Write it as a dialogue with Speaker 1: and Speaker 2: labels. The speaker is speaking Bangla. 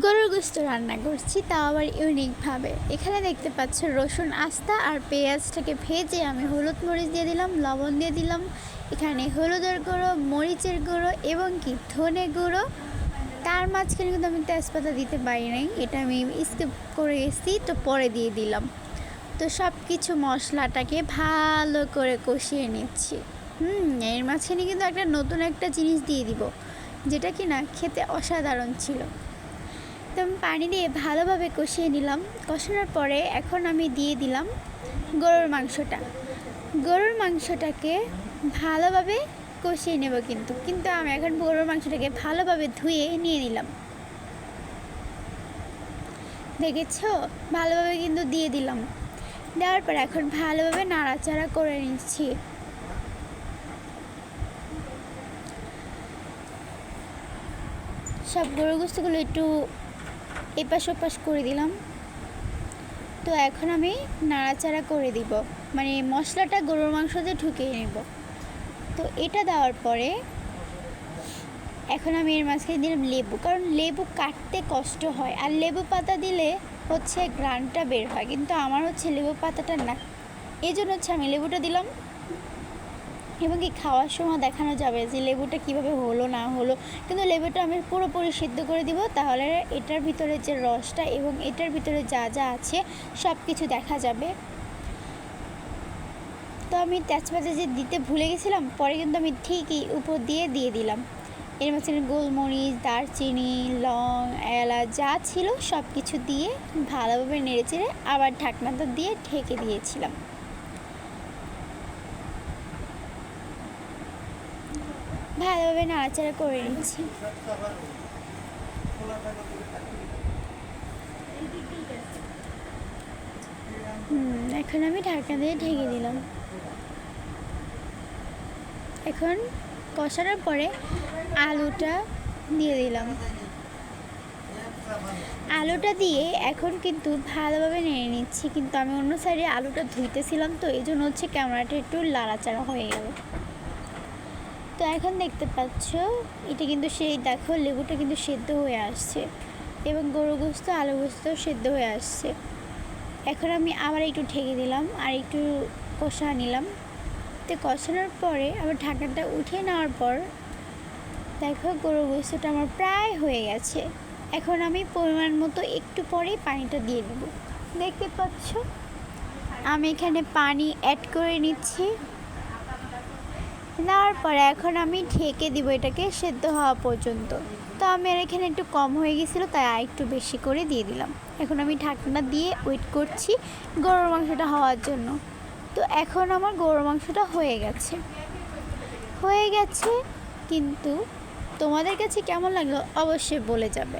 Speaker 1: গরুর গোস্ত রান্না করছি, তাও আবার ইউনিকভাবে এখানে দেখতে পাচ্ছ রসুন আস্তা আর পেঁয়াজটাকে ভেজে আমি হলুদ মরিচ দিয়ে দিলাম, লবণ দিয়ে দিলাম। এখানে হলুদের গুঁড়ো, মরিচের গুঁড়ো এবং কি ধনে গুঁড়ো। তার মাঝখানে কিন্তু আমি তেজপাতা দিতে পারি নাই, এটা আমি স্কিপ করে গেছি তো পরে দিয়ে দিলাম। তো সব কিছু মশলাটাকে ভালো করে কষিয়ে নিচ্ছি। হুম, এর মাঝখানে কিন্তু একটা নতুন একটা জিনিস দিয়ে দিব, যেটা কি না খেতে অসাধারণ ছিল। আমি পানি দিয়ে ভালোভাবে কষিয়ে নিলাম। কষানোর পরে এখন আমি দিয়ে দিলাম গরুর মাংসটা। গরুর মাংসটাকে ভালোভাবে কষিয়ে নেব কিন্তু। কিন্তু আমি এখন গরুর মাংসটাকে ভালোভাবে ধুয়ে নিয়ে নিলাম। দেখেছ? ভালোভাবে কিন্তু দিয়ে দিলাম। দেওয়ার পর এখন ভালোভাবে নাড়াচাড়া করে নিচ্ছি। সব গরু গোস্তগুলো একটু এপাশ ওপাশ করে দিলাম। তো এখন আমি নাড়াচাড়া করে দিব। মানে মশলাটা গরুর মাংসতে ঢুকিয়ে নেব। তো এটা দেওয়ার পরে এখন আমি এর মাঝখানে দিলাম লেবু। কারণ লেবু কাটতে কষ্ট হয়। আর লেবু পাতা দিলে হচ্ছে গ্রানটা বের হয়। কিন্তু আমার হচ্ছে লেবু পাতাটা না। এই জন্য হচ্ছে আমি লেবুটা দিলাম। এবং কি খাওয়ার সময় দেখানো যাবে যে লেবুটা কীভাবে হলো, না হলো। কিন্তু লেবুটা আমি পুরোপুরি সিদ্ধ করে দিব, তাহলে এটার ভিতরে যে রসটা এবং এটার ভিতরে যা যা আছে সব কিছু দেখা যাবে। তো আমি তেজপাতা যে দিতে ভুলে গেছিলাম, পরে কিন্তু আমি ঠিকই উপর দিয়ে দিয়ে দিলাম। এর মাঝখানে গোলমরিচ, দারচিনি, লং, এলাচ যা ছিল সব কিছু দিয়ে ভালোভাবে নেড়েচেড়ে আবার ঢাকনাটা দিয়ে ঢেকে দিয়েছিলাম। ভালোভাবে নাড়াচাড়া করে নিচ্ছি। এখন আমি ঢাকনা দিয়ে ঢেকে দিলাম। এখন কষানোর পরে আলুটা দিয়ে দিলাম। আলুটা দিয়ে এখন কিন্তু ভালোভাবে নেড়ে নিচ্ছি, কিন্তু আমি অন্য সাইডে আলুটা ধুইতেছিলাম তো, এই জন্য হচ্ছে ক্যামেরাটা একটু লাড়াচাড়া হয়ে গেল। তো এখন দেখতে পাচ্ছ, এটা কিন্তু সেই, দেখো, লেবুটা কিন্তু সেদ্ধ হয়ে আসছে এবং গরু গোস্ত আলু গোস্ত সেদ্ধ হয়ে আসছে। এখন আমি আবার একটু ঢেকে দিলাম আর একটু কষা নিলাম। তো কষানোর পরে আবার ঢাকনাটা উঠিয়ে নেওয়ার পর দেখো গরু গোস্তটা আমার প্রায় হয়ে গেছে। এখন আমি পরিমাণ মতো একটু পরেই পানিটা দিয়ে দেবো। দেখতে পাচ্ছ? আমি এখানে পানি অ্যাড করে নিচ্ছি। নেওয়ার পরে এখন আমি ঢেকে দিব এটাকে সেদ্ধ হওয়া পর্যন্ত। তো আমার এখানে একটু কম হয়ে গেছিল, তাই আর একটু বেশি করে দিয়ে দিলাম। এখন আমি ঢাকনা দিয়ে ওয়েট করছি গরুর মাংসটা হওয়ার জন্য। তো এখন আমার গরুর মাংসটা হয়ে গেছে। হয়ে গেছে, কিন্তু তোমাদের কাছে কেমন লাগল অবশ্যই বলে যাবে।